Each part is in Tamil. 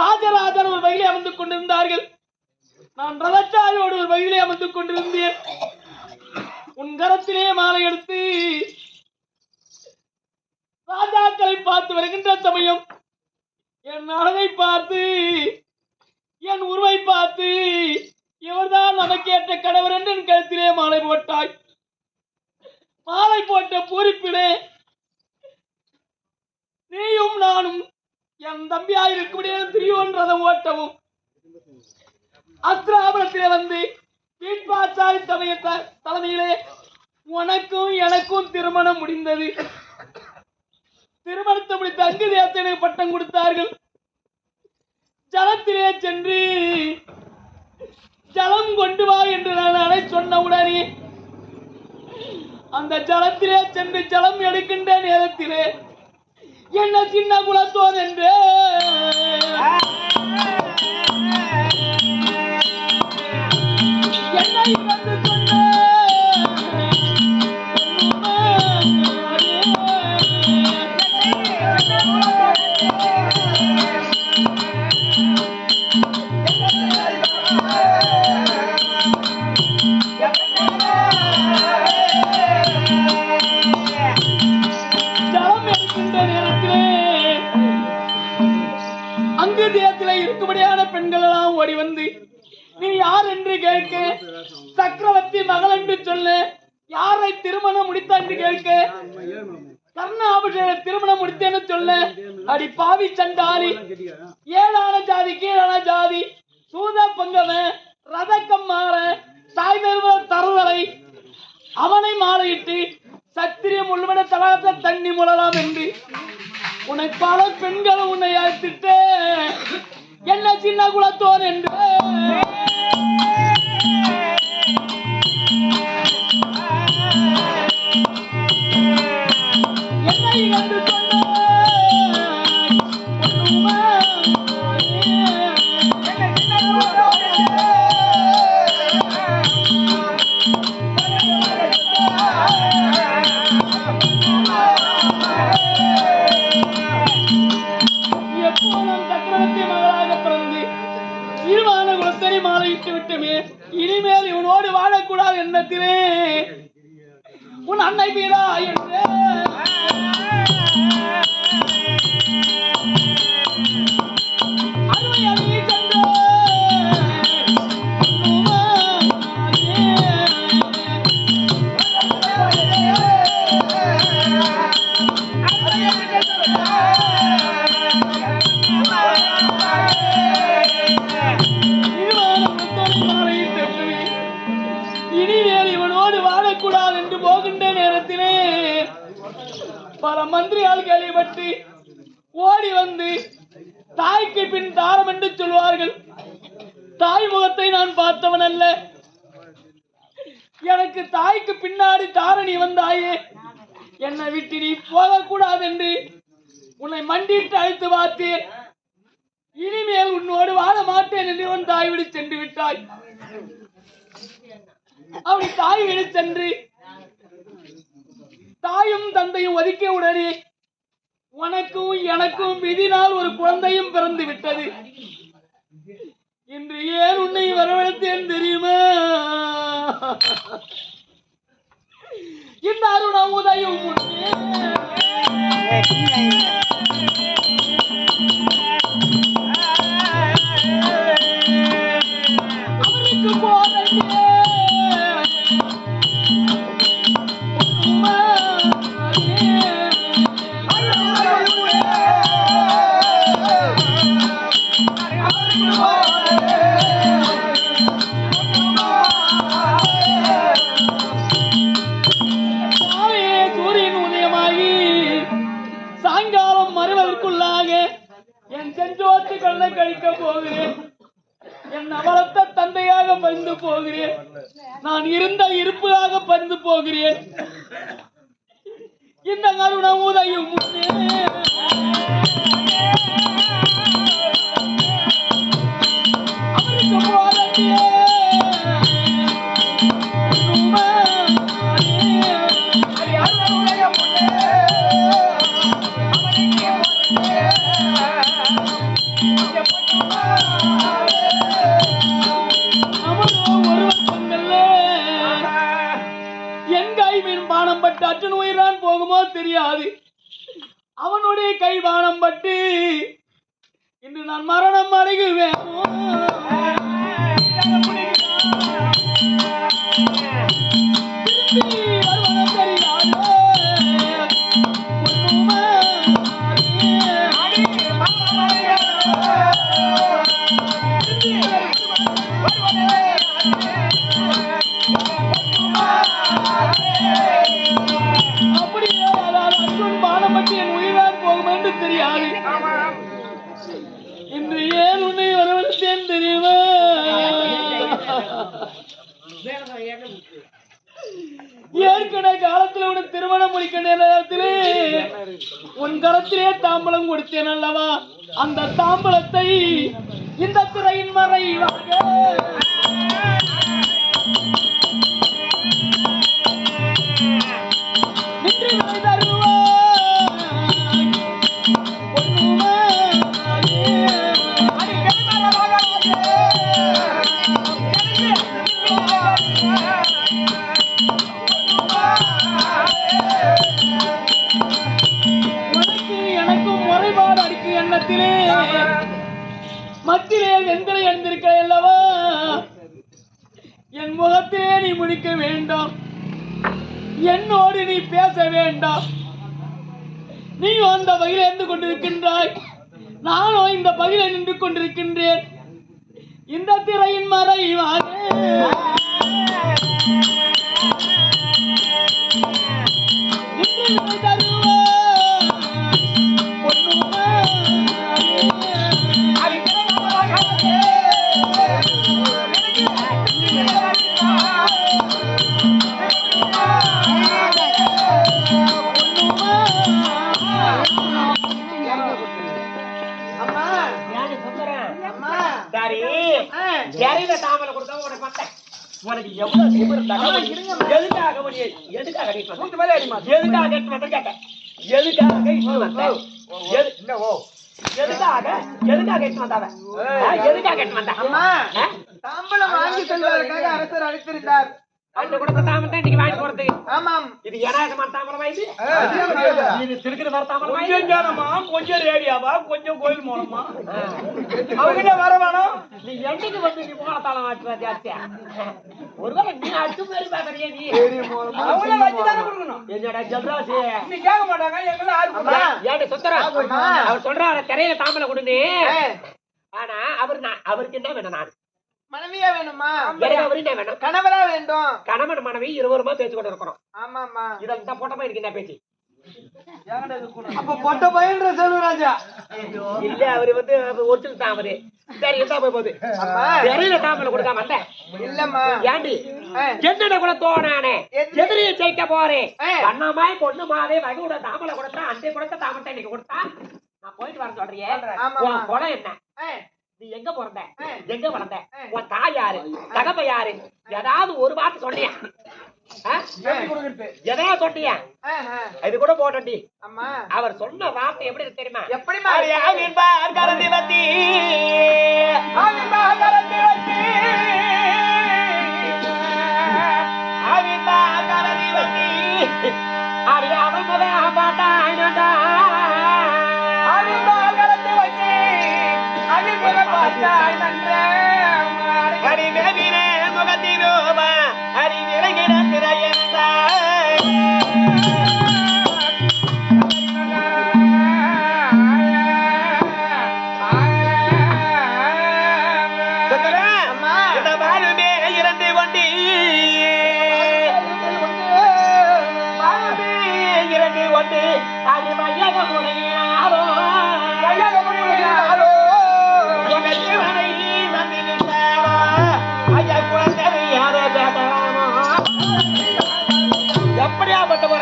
ராஜராஜன் ஒரு வயலே அமர்ந்து கொண்டிருந்தார்கள். நான் ரதச்சாரியோடு ஒரு வயலே அமர்ந்து கொண்டிருந்தேன். உன் கரத்திலே மாலை எடுத்து ராஜாக்களை பார்த்து வருகின்ற சமயம் என் அழகை பார்த்து என் உருவை பார்த்து இவர்தான் நமக்கு ஏற்ற கணவர் என்று என் கழுத்திலே மாலை போட்டாய். மாலை போட்ட பூரிப்பிலே நீயும் நானும் என் தம்பியாய் இருக்கக்கூடிய திரியோன் ரதம் ஓட்டவும். அஸ்திராபுரத்திலே வந்து வீட்பாச்சாரி சமய தலைமையிலே உனக்கும் எனக்கும் திருமணம் முடிந்தது. திருமணத்தை முடித்த அங்கு தேசனை பட்டம் கொடுத்தார்கள். ஜலத்திலே சென்று ஜலம் கொண்டு வா என்று நான் அடை சொன்ன உடனே அந்த ஜலத்திலே சென்று ஜலம் எடுக்கின்ற நேரத்திலே என்ன சின்ன குலத்தோன் என்று? என்னை வந்து திருமணம் முடித்த கேட்க கர்ண திருமணம் முடித்தேன்னு சொல்ல. அடி பாவி சண்டாளி. ஏழான ஜாதி கீழான ஜாதி. சூத பங்கவன் ரதக்கம் மாற தாய்மருவ தருதலை அவனை மாலையிட்டு சத்திரியம் உள்வன தலாத்த தண்ணி முழலாம் என்று உன்னை பல உன் அன்னை என்று போகின்ற நேரத்திலே பல மந்திரியால் கேள்விப்பட்டு ஓடி வந்து தாய்க்கு பின் தாரம் என்று சொல்வார்கள். தாய் முகத்தை நான் பார்த்தவன் அல்ல. எனக்கு தாய்க்கு பின்னாடி தாரணி வந்தாயே. என்னை விட்டு நீ போகக்கூடாது என்று உன்னை மண்டிட்டு அழைத்து பார்த்தேன். இனிமேல் உன்னோடு வாழ மாட்டேன் என்று உன் தாய் விடு சென்று விட்டாய். அப்படி தாய் விடு சென்று தாயும் தந்தையும் ஒதுக்கிய உடனே உனக்கும் எனக்கும் விதினால் ஒரு குழந்தையும் பிறந்து விட்டது. இன்று ஏன் உன்னை வரவழைத்தேன் தெரியுமா? இந்த அருண உதயம் செஞ்சோத்து கழிக்க போகிறேன் என் வளர்த்த தந்தையாக பறிந்து போகிறேன். நான் இருந்த இருப்பாக பறிந்து போகிறேன். இந்த கருணம் உதயம் முன்னே. அவருக்கு போதட்டியே தெரியாது. அவனுடைய கைவானம் பட்டு இன்று நான் மரணம் அடைகுவேன் போகும் என்று தெரியாது. இன்று ஏன் உன்னை வரவழைத்தேன் தெரியுமா? ஏற்கனவே காலத்துல உனக்கு திருமணம் முடிக்க நேரத்திலே உன் கரத்திலே தாம்பலம் கொடுத்தேன் அல்லவா? அந்த தாம்பலத்தை இந்த துறையின் மறைவாக என் முகத்திலே நீ முடிக்க வேண்டாம். என்னோடு நீ பேச வேண்டாம். நீ அந்த பகில இருந்து கொண்டிருக்கின்றாய். நானும் இந்த பகில நின்று கொண்டிருக்கின்றேன். இந்த திரையின் மறைவாக நின்று எவ்வளவு திமிரு தகவல்? எதுக்காக எதுக்காக நீ வந்த? எதுக்காக இட்டு வந்த கேட்டேன். எதுக்காக? எது- எதுக்காக எதுக்காக இட்டு வந்தாவ? ஆ, எதுக்காக இட்டு வந்த? அம்மா. வாங்கி செல்வதற்காக அரசர் அழைத்திருந்தார் அந்த கொடுத்த தாமரை தான் இன்னைக்கு வாங்கி போறதுக்கு. ஆமாம். இது தாமரமா இது? திருக்கிற வர ஞானமா கொஞ்சம் ரேடியாவா கொஞ்சம் கோயில் மூலமா. அவங்க வர வேணும். நீ என்னைக்கு வந்து நீ மூலத்தாளம் ஆட்டுற ஜாஸ்தியா? ஒருவேளை நீ அட்டு பேரு பாக்குறியா நீ. அவங்கள வச்சு தானே கொடுக்கணும். என்னடா ஜல்ராசி? நீ கேட்க மாட்டாங்க எங்களை ஆறு அம்மா. ஏன்டா சுத்தரா ஆமாம்மா. அவர் சொல்றாரு திரையில தாம்பல கொடுன்னு. ஆனா அவர் நான் அவருக்கு என்ன வேணும் நான்? மனைவியா வேணுமா? வேணும். கணவரா வேண்டும். கணவன் மனைவி இருவருமா பேச்சு கொண்டு இருக்கணும் ஆமாமா இதான் இந்த போட்டமா இருக்கு இந்த பேச்சு அப்ப பொட்ட பயின்ற செல்வராஜா இல்ல அவரு வந்து ஒரிஜினல் தான் அவரு. சரி இருந்தா போய் போகுது திரையில தாம்பல கொடுக்காம வந்த இல்லம்மா. ஏண்டி? என்னோட எது? எதிரியை ஜெயிக்க போறேன் ஆ. கண்ணமாய் பொண்ணு மாதே வகுட தாமலை கொடுத்தா இன்னைக்கு கொடுத்தா? நான் போயிட்டு வர சொல்றியே ஆமாம்மா. உன் குலம் என்ன? நீ எங்க பிறந்த. எங்க வளர்ந்த. உன் தாய் யாரு? தகப்ப யாரு? ஏதாவது ஒரு வார்த்தை சொன்னியா? எதாவது சொன்னியா. இது கூட அம்மா. அவர் சொன்ன வார்த்தை எப்படி இருக்கு தெரியுமா? எப்படிமா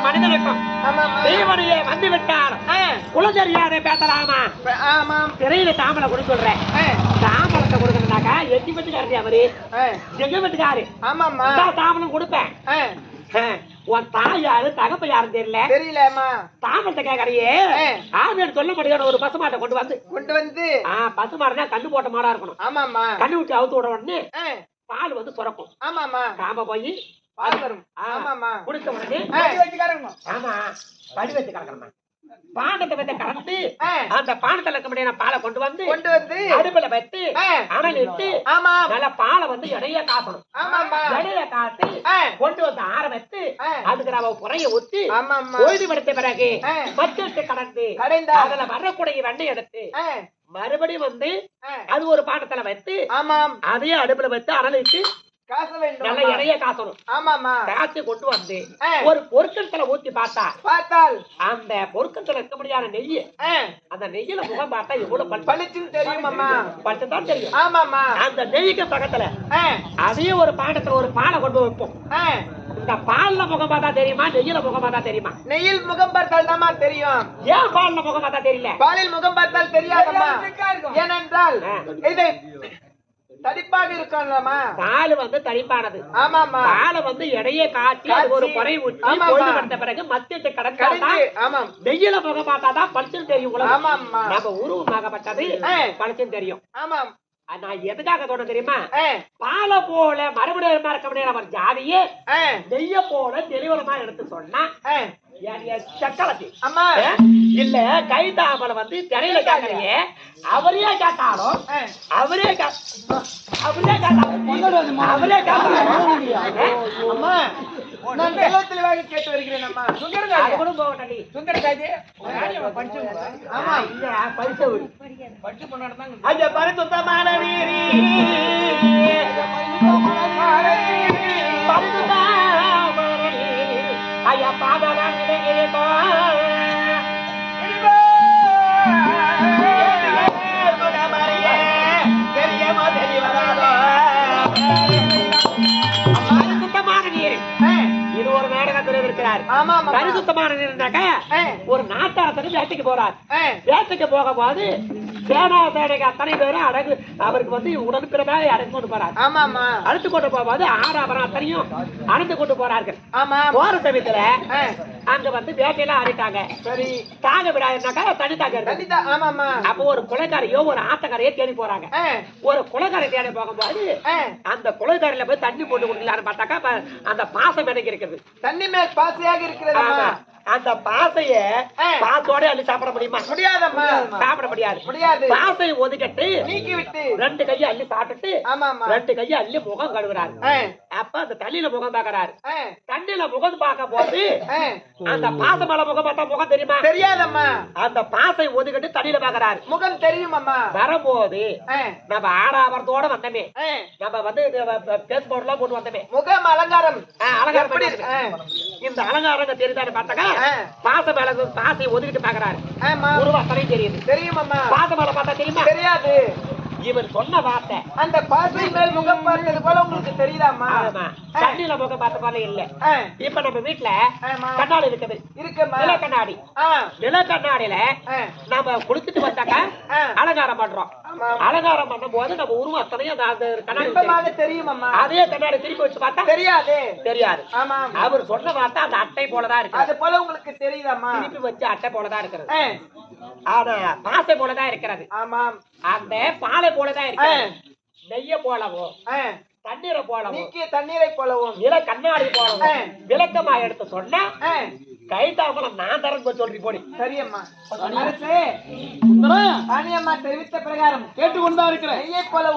மனிதனுக்கும் வந்து விட்டார் ஆ, குலதெரியாத பேசலாமா? ஆமாம். திரையில தாமலை கொடுக்க சொல்றேன் தாமலத்தை கொடுக்கணும்னாக்கா எட்டி வீட்டுக்காரரு அவரு எங்க தாமலம் கொடுப்பேன். உன் தாய் யாரு? தகப்ப யாருன்னு தெரியல. தெரியலம்மா. தாமலத்தை கேட்கறியே ஆ. ஆவியன் சொல்ல முடியாத ஒரு பசுமாட்டை கொண்டு வந்து. கொண்டு வந்து. பசுமாடுனா கண்ணு போட்ட மாடா இருக்கணும். ஆமாம்மா. கண்ணு விட்டு அவுத்து விட உடனே பால் வந்து சுரக்கும். ஆமாம்மா. காம போய் பால் வரும் ஆ. ஆமாம்மா குடிச்ச உடனே ஆ. ஆமா படி வச்சு கலக்கணுமா பாண்டத்தை வந்து. அந்த பானத்துல இருக்க முடியாத பாலை கொண்டு வந்து கொண்டு வந்து அடுப்புல ஆ. அனல் இட்டு ஆமாம் நல்ல பாலை வந்து இடைய காக்கணும் ஆமாம்மா இடைய காத்து. கொண்டு வந்து ஆற ஆ. அதுக்கு நம்ம புறைய ஊத்தி ஓய்வுபடுத்த பிறகு. மத்திட்டு கடந்து அதுல வரக்கூடிய வெண்ணெய் எடுத்து. மறுபடியும் வந்து. அது ஒரு பாட்டத்துல வச்சு ஆமாம் அதையும் அடுப்புல வச்சு அனல் இட்டு காச வேண்டும் நல்ல இடைய காக்கணும் ஆமாம்மா. காய்ச்சி கொண்டு வந்து. ஒரு பொருட்களத்துல ஊத்தி பார்த்தா பார்த்தால். அந்த பொருட்களத்துல இருக்க முடியாத நெய். அந்த நெய்யில முகம் பார்த்தா எவ்வளவு பளிச்சுன்னு தான் தெரியும். ஆமாம்மா. அந்த நெய்க்கு பக்கத்துல. அதையும் ஒரு பாண்டத்துல ஒரு பாலை கொண்டு வைப்போம். இந்த பால்ல முகம் பார்த்தா தெரியுமா? நெய்யில முகம் பார்த்தா தெரியுமா? நெய்யில் முகம் பார்த்தால் தாம்மா தெரியும். ஏன் பால்ல முகம் பார்த்தா தெரியல? பாலில் முகம் பார்த்தால் தெரியாதம்மா. ஏனென்றால். இது தடிப்பாக இருக்கலாமா பால் வந்து தடிப்பானது. ஆமாம்மா. பாலை வந்து இடையே காய்ச்சி அது ஒரு. குறை ஊற்றி. பொழுது படுத்த பிறகு மத்தியத்தை கடைந்து ஆமாம். நெய்யில முகம் பார்த்தாதான் பளிச்சுன்னு தெரியும் ஆமாம்மா. நம்ம உருவமாகப்பட்டது. பளிச்சுன்னு தெரியும். ஆமாம். அது நான் எதுக்காக தோண தெரியுமா. பாலை போல மறுபடியும் இருக்க முடியாத ஒரு ஜாதியே. நெய்ய போல தெளிவலமா எடுத்து சொன்னா சக்கலத்தி அம்மா? இல்ல கைதாமல வந்து திரையில கேட்கலையே அவரே கேட்டாலும். அவரே அவரே கேட்டாலும் அவரே கேட்டாலும்? அம்மா நான் தெளிவ தெளிவாக கேட்டு வருகிறேன் அம்மா அது கூட போகட்டும் நீ. ஆமா இல்ல, பரிசு விடு. ஐயா, பரிசுத்தமான நீரே. இது ஒரு நாடகத்தில் இருக்கிறார். ஆமா ஆமா. பரிசுத்தமான ஆ. ஒரு நாட்டாளத்துக்கு வேட்டைக்கு போறார். வேட்டைக்கு போகும்போது சேனா சேனைக்கு அத்தனை பேரும் அடகு அவருக்கு வந்து உடனுக்கிறதா அடகு கொண்டு போறார். ஆமா ஆமா அழைத்து கொண்டு போகும்போது ஆறாபரம் அத்தனையும் அணைந்து கொண்டு போறார்கள். ஆமா. போற சமயத்துல. அங்க வந்து வேட்டையெல்லாம் ஆடிட்டாங்க. சரி. தாக விடாதுனாக்கா தாங்க இருக்கு. கண்டிப்பா ஆமா ஆமா அப்போ ஒரு குலைக்காரையோ ஒரு ஆத்தக்காரையோ தேடி போறாங்க. ஒரு குலைக்காரை தேடி போகும்போது. அந்த குலைக்காரில போய் தண்ணி போட்டு குடிக்கலான்னு பார்த்தாக்கா அந்த பாசம் எனக்கு இருக்குது. தண்ணி மேல் பாசையாக இருக்கிறது அந்த பாசைய. பாசோட அள்ளி சாப்பிட முடியுமா? முடியாதம்மா. சாப்பிட முடியாது. முடியாது. பாசையை ஒதுக்கிட்டு நீக்கி விட்டு ரெண்டு கையை அள்ளி சாப்பிட்டுட்டு ரெண்டு கையை அள்ளி முகம் கழுவுறாரு. அப்ப அந்த தண்ணியில முகம் பாக்குறாரு. தண்ணியில முகம் பார்க்க போது. அந்த பாச மேல முகம் பார்த்தா முகம் தெரியுமா? தெரியாதம்மா. அந்த பாசை ஒதுக்கிட்டு தண்ணியில பாக்குறாரு முகம் தெரியும் அம்மா வரும்போது. நம்ம ஆடாவரத்தோட வந்தமே. நம்ம வந்து பேஸ் போர்ட்லாம் போட்டு வந்தமே. முகம் அலங்காரம். அலங்காரம். இந்த அலங்காரம் தெரியுதான்னு பார்த்தாக்கா. பாச மேல பாசை ஒதுக்கிட்டு பாக்குறாரு அத்தனையும் தெரியுது. தெரியும் அம்மா பாச மேல பார்த்தா தெரியுமா? தெரியாது. இவர் சொன்ன வார்த்தை. அந்த பாசை மேல் முகம் பார்த்தது போல உங்களுக்கு தெரியுதாம்மா? ஆமா தண்ணியில முகம் பார்த்த போல இல்ல. இப்ப நம்ம வீட்டுல கண்ணாடி இருக்குது. இருக்குமா? நில கண்ணாடி. நில கண்ணாடியில. நம்ம குளிச்சுட்டு வந்தாக்கா. அலங்காரம் பண்றோம். அலங்காரம் பண்ணும் போது நம்ம உருவம் அத்தனையும் அந்த- கண்ணாடி தெரியும். அதே கண்ணாடி திருப்பி வச்சு பார்த்தா தெரியாது. தெரியாது. ஆமா அவர் சொன்ன வார்த்தை அந்த அட்டை போலதான் இருக்கு. அது போல உங்களுக்கு தெரியுதாம்மா? திருப்பி வச்சு அட்டை போலதான் இருக்கிறது. ஆனா பாசை போலதான் இருக்கிறது. ஆமாம். அந்த பாலை போலதான் இருக்கிறது. நெய்ய போலவும். தண்ணீரை போலவும். நீக்கிய தண்ணீரை போலவும். நில கண்ணாடி போலவும். விளக்கமா எடுத்து சொன்னா. கை தாமலம் நான் போய் சொல்லி போடி. சரியம்மா. அரசே சுந்தரம். ராணியம்மா தெரிவித்த பிரகாரம் கேட்டுக்கொண்டுதான் இருக்கிறேன். நெய்யை போல